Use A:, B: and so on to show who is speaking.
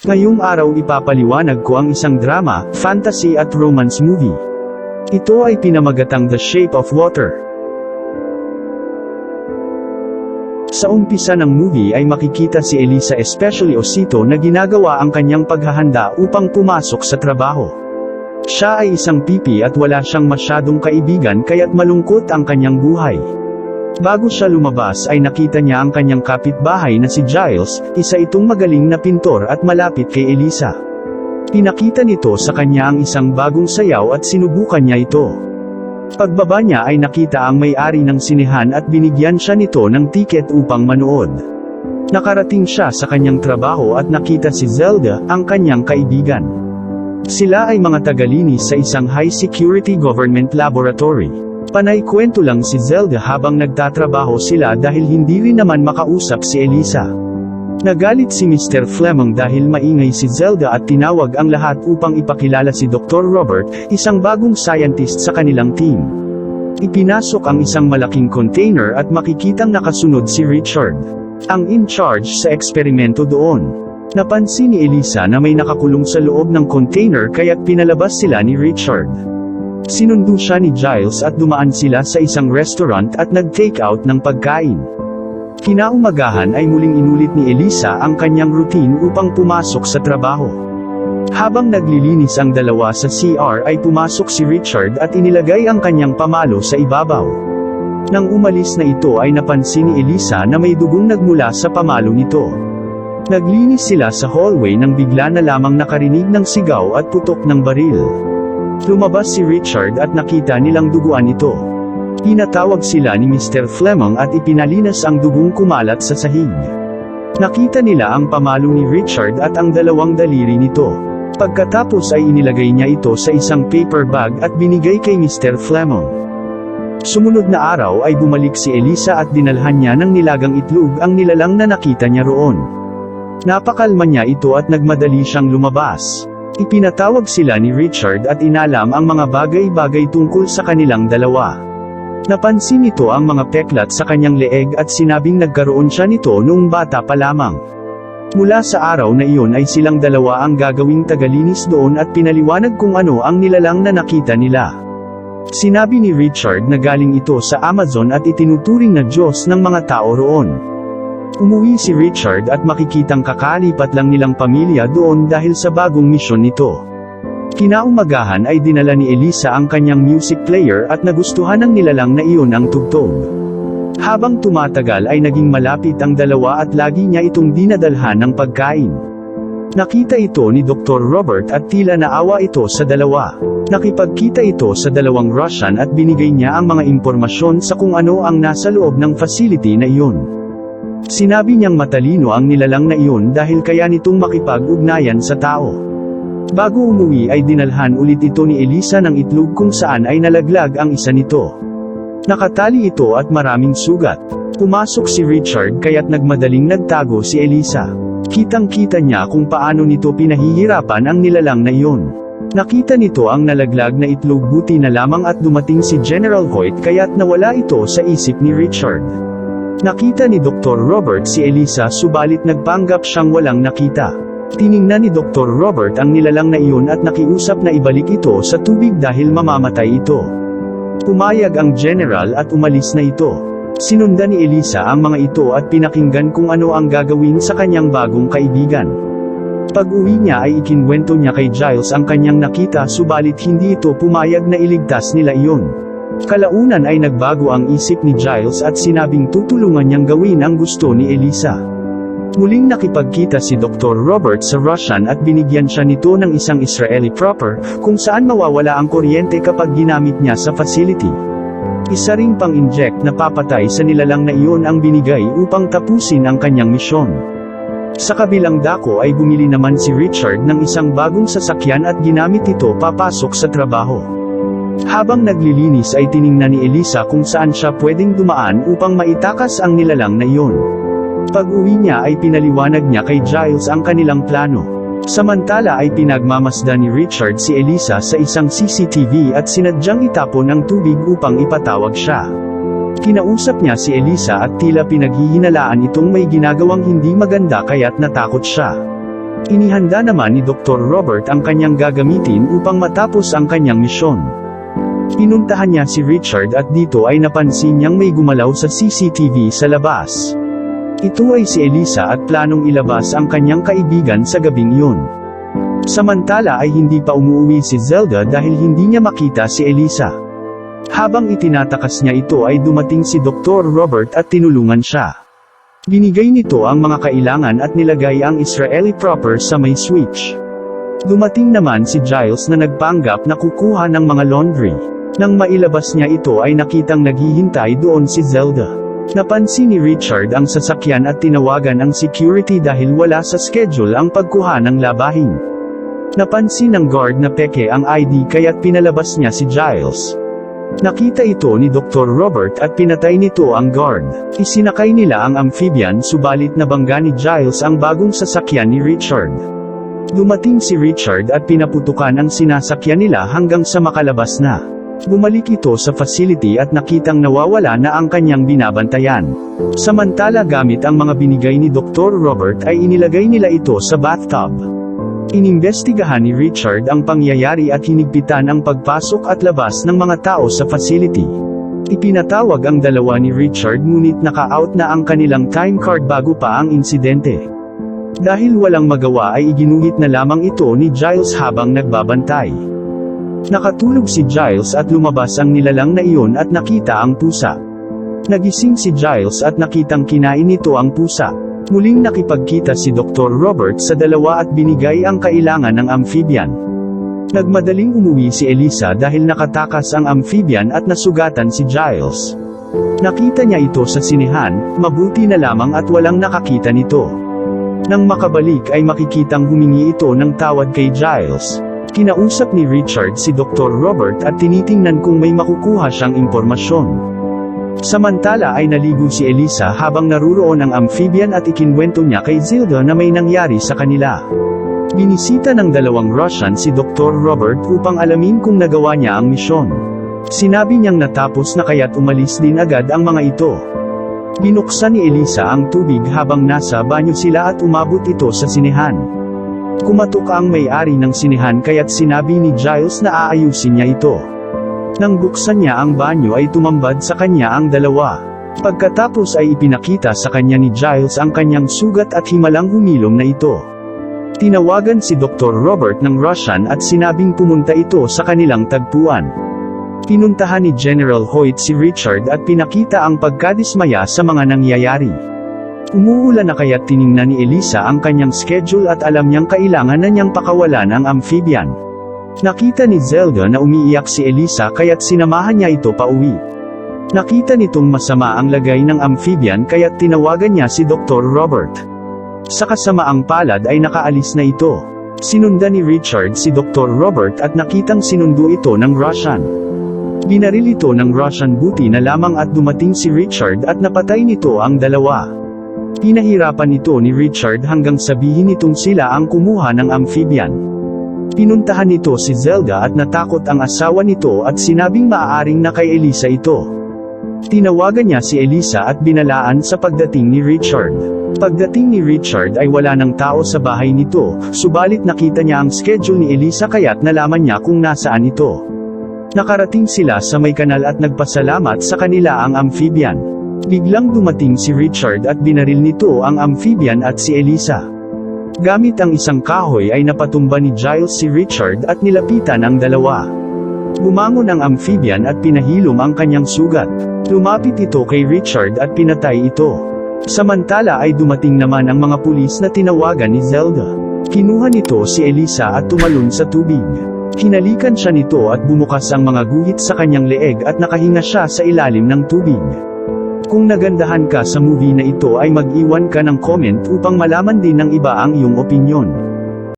A: Ngayong araw ipapaliwanag ko ang isang drama, fantasy at romance movie. Ito ay pinamagatang The Shape of Water. Sa umpisa ng movie ay makikita si Elisa especially Osito na ginagawa ang kanyang paghahanda upang pumasok sa trabaho. Siya ay isang pipi at wala siyang masyadong kaibigan kaya't malungkot ang kanyang buhay. Bago siya lumabas ay nakita niya ang kanyang kapitbahay na si Giles, isa itong magaling na pintor at malapit kay Elisa. Pinakita nito sa kanya ang isang bagong sayaw at sinubukan niya ito. Pagbaba niya ay nakita ang may-ari ng sinehan at binigyan siya nito ng tiket upang manood. Nakarating siya sa kanyang trabaho at nakita si Zelda, ang kanyang kaibigan. Sila ay mga tagalinis sa isang high-security government laboratory. Panay kwento lang si Zelda habang nagtatrabaho sila dahil hindi rin naman makausap si Elisa. Nagalit si Mr. Fleming dahil maingay si Zelda at tinawag ang lahat upang ipakilala si Dr. Robert, isang bagong scientist sa kanilang team. Ipinasok ang isang malaking container at makikitang nakasunod si Richard. Ang in charge sa eksperimento doon. Napansin ni Elisa na may nakakulong sa loob ng container kaya't pinalabas sila ni Richard. Sinundo siya ni Giles at dumaan sila sa isang restaurant at nag-take out ng pagkain. Kinaumagahan ay muling inulit ni Elisa ang kanyang routine upang pumasok sa trabaho. Habang naglilinis ang dalawa sa CR ay pumasok si Richard at inilagay ang kanyang pamalo sa ibabaw. Nang umalis na ito ay napansin ni Elisa na may dugong nagmula sa pamalo nito. Naglinis sila sa hallway nang bigla na lamang nakarinig ng sigaw at putok ng baril. Lumabas si Richard at nakita nilang duguan ito. Pinatawag sila ni Mr. Fleming at ipinalinas ang dugong kumalat sa sahig. Nakita nila ang pamalo ni Richard at ang dalawang daliri nito. Pagkatapos ay inilagay niya ito sa isang paper bag at binigay kay Mr. Fleming. Sumunod na araw ay bumalik si Elisa at dinalhan niya ng nilagang itlog ang nilalang na nakita niya roon. Napakalma niya ito at nagmadali siyang lumabas. Ipinatawag sila ni Richard at inalam ang mga bagay-bagay tungkol sa kanilang dalawa. Napansin nito ang mga peklat sa kanyang leeg at sinabing nagkaroon siya nito noong bata pa lamang. Mula sa araw na iyon ay silang dalawa ang gagawing tagalinis doon at pinaliwanag kung ano ang nilalang na nakita nila. Sinabi ni Richard na galing ito sa Amazon at itinuturing na Diyos ng mga tao roon. Umuwi si Richard at makikitang kakalipat lang nilang pamilya doon dahil sa bagong misyon nito. Kinaumagahan ay dinala ni Elisa ang kanyang music player at nagustuhan ng nilalang na iyon ang tugtog. Habang tumatagal ay naging malapit ang dalawa at lagi niya itong dinadalhan ng pagkain. Nakita ito ni Dr. Robert at tila naawa ito sa dalawa. Nakipagkita ito sa dalawang Russian at binigay niya ang mga impormasyon sa kung ano ang nasa loob ng facility na iyon. Sinabi niyang matalino ang nilalang na iyon dahil kaya nitong makipag-ugnayan sa tao. Bago umuwi ay dinalhan ulit ito ni Elisa ng itlog kung saan ay nalaglag ang isa nito. Nakatali ito at maraming sugat. Pumasok si Richard kaya't nagmadaling nagtago si Elisa. Kitang-kita niya kung paano nito pinahihirapan ang nilalang na iyon. Nakita nito ang nalaglag na itlog buti na lamang at dumating si General Hoyt kaya't nawala ito sa isip ni Richard. Nakita ni Dr. Robert si Elisa subalit nagpanggap siyang walang nakita. Tiningnan ni Dr. Robert ang nilalang na iyon at nakiusap na ibalik ito sa tubig dahil mamamatay ito. Pumayag ang general at umalis na ito. Sinundan ni Elisa ang mga ito at pinakinggan kung ano ang gagawin sa kanyang bagong kaibigan. Pag-uwi niya ay ikinwento niya kay Giles ang kanyang nakita subalit hindi ito pumayag na iligtas nila iyon. Kalaunan ay nagbago ang isip ni Giles at sinabing tutulungan niyang gawin ang gusto ni Elisa. Muling nakipagkita si Dr. Robert sa Russian at binigyan siya nito ng isang Israeli proper, kung saan mawawala ang kuryente kapag ginamit niya sa facility. Isa ring pang-inject na papatay sa nilalang na iyon ang binigay upang tapusin ang kanyang misyon. Sa kabilang dako ay bumili naman si Richard ng isang bagong sasakyan at ginamit ito papasok sa trabaho. Habang naglilinis ay tiningnan ni Elisa kung saan siya pwedeng dumaan upang maitakas ang nilalang na iyon. Pag-uwi niya ay pinaliwanag niya kay Giles ang kanilang plano. Samantala ay pinagmamasdan ni Richard si Elisa sa isang CCTV at sinadyang itapon ang tubig upang ipatawag siya. Kinausap niya si Elisa at tila pinaghihinalaan itong may ginagawang hindi maganda kaya't natakot siya. Inihanda naman ni Dr. Robert ang kanyang gagamitin upang matapos ang kanyang misyon. Pinuntahan niya si Richard at dito ay napansin niyang may gumalaw sa CCTV sa labas. Ito ay si Elisa at planong ilabas ang kanyang kaibigan sa gabing yun. Samantala ay hindi pa umuwi si Zelda dahil hindi niya makita si Elisa. Habang itinatakas niya ito ay dumating si Dr. Robert at tinulungan siya. Binigay nito ang mga kailangan at nilagay ang Israeli proper sa may switch. Dumating naman si Giles na nagpanggap na kukuha ng mga laundry. Nang mailabas niya ito ay nakitang naghihintay doon si Zelda. Napansin ni Richard ang sasakyan at tinawagan ang security dahil wala sa schedule ang pagkuha ng labahin. Napansin ng guard na peke ang ID kaya't pinalabas niya si Giles. Nakita ito ni Dr. Robert at pinatay nito ang guard. Isinakay nila ang amphibian subalit nabangga ni Giles ang bagong sasakyan ni Richard. Dumating si Richard at pinaputukan ang sinasakyan nila hanggang sa makalabas na. Bumalik ito sa facility at nakitang nawawala na ang kanyang binabantayan. Samantala gamit ang mga binigay ni Dr. Robert ay inilagay nila ito sa bathtub. Inimbestigahan ni Richard ang pangyayari at hinigpitan ang pagpasok at labas ng mga tao sa facility. Ipinatawag ang dalawa ni Richard ngunit naka-out na ang kanilang time card bago pa ang insidente. Dahil walang magawa ay iginuhit na lamang ito ni Giles habang nagbabantay. Nakatulog si Giles at lumabas ang nilalang na iyon at nakita ang pusa. Nagising si Giles at nakitang kinain nito ang pusa. Muling nakipagkita si Dr. Robert sa dalawa at binigay ang kailangan ng amphibian. Nagmadaling umuwi si Elisa dahil nakatakas ang amphibian at nasugatan si Giles. Nakita niya ito sa sinehan, mabuti na lamang at walang nakakita nito. Nang makabalik ay makikitang humingi ito ng tawad kay Giles. Kinausap ni Richard si Dr. Robert at tinitingnan kung may makukuha siyang impormasyon. Samantala ay naligo si Elisa habang naruroon ang amphibian at ikinwento niya kay Zilda na may nangyari sa kanila. Binisita ng dalawang Russian si Dr. Robert upang alamin kung nagawa niya ang misyon. Sinabi niyang natapos na kaya't umalis din agad ang mga ito. Binuksan ni Elisa ang tubig habang nasa banyo sila at umabot ito sa sinehan. Kumatok ang may-ari ng sinehan kaya't sinabi ni Giles na aayusin niya ito. Nang buksan niya ang banyo ay tumambad sa kanya ang dalawa. Pagkatapos ay ipinakita sa kanya ni Giles ang kanyang sugat at himalang humilom na ito. Tinawagan si Dr. Robert ng Russian at sinabing pumunta ito sa kanilang tagpuan. Pinuntahan ni General Hoyt si Richard at pinakita ang pagkadismaya sa mga nangyayari. Umuulan na kaya't tiningnan ni Elisa ang kanyang schedule at alam niyang kailangan na niyang pakawalan ang amphibian. Nakita ni Zelda na umiiyak si Elisa kaya't sinamahan niya ito pauwi. Nakita nitong masama ang lagay ng amphibian kaya't tinawagan niya si Dr. Robert. Sa kasamaang palad ay nakaalis na ito. Sinundan ni Richard si Dr. Robert at nakitang sinundo ito ng Russian. Binaril ito ng Russian buti na lamang at dumating si Richard at napatay nito ang dalawa. Pinahirapan ito ni Richard hanggang sabihin nitong sila ang kumuha ng amphibian. Pinuntahan nito si Zelda at natakot ang asawa nito at sinabing maaaring na kay Elisa ito. Tinawagan niya si Elisa at binalaan sa pagdating ni Richard. Pagdating ni Richard ay wala ng tao sa bahay nito, subalit nakita niya ang schedule ni Elisa kaya't nalaman niya kung nasaan ito. Nakarating sila sa may kanal at nagpasalamat sa kanila ang amphibian. Biglang dumating si Richard at binaril nito ang amphibian at si Elisa. Gamit ang isang kahoy ay napatumba ni Giles si Richard at nilapitan ang dalawa. Bumangon ang amphibian at pinahilom ang kanyang sugat. Lumapit ito kay Richard at pinatay ito. Samantala ay dumating naman ang mga pulis na tinawagan ni Zelda. Kinuha nito si Elisa at tumalon sa tubig. Hinalikan siya nito at bumukas ang mga guhit sa kanyang leeg at nakahinga siya sa ilalim ng tubig. Kung nagandahan ka sa movie na ito ay mag-iwan ka ng comment upang malaman din ng iba ang iyong opinyon.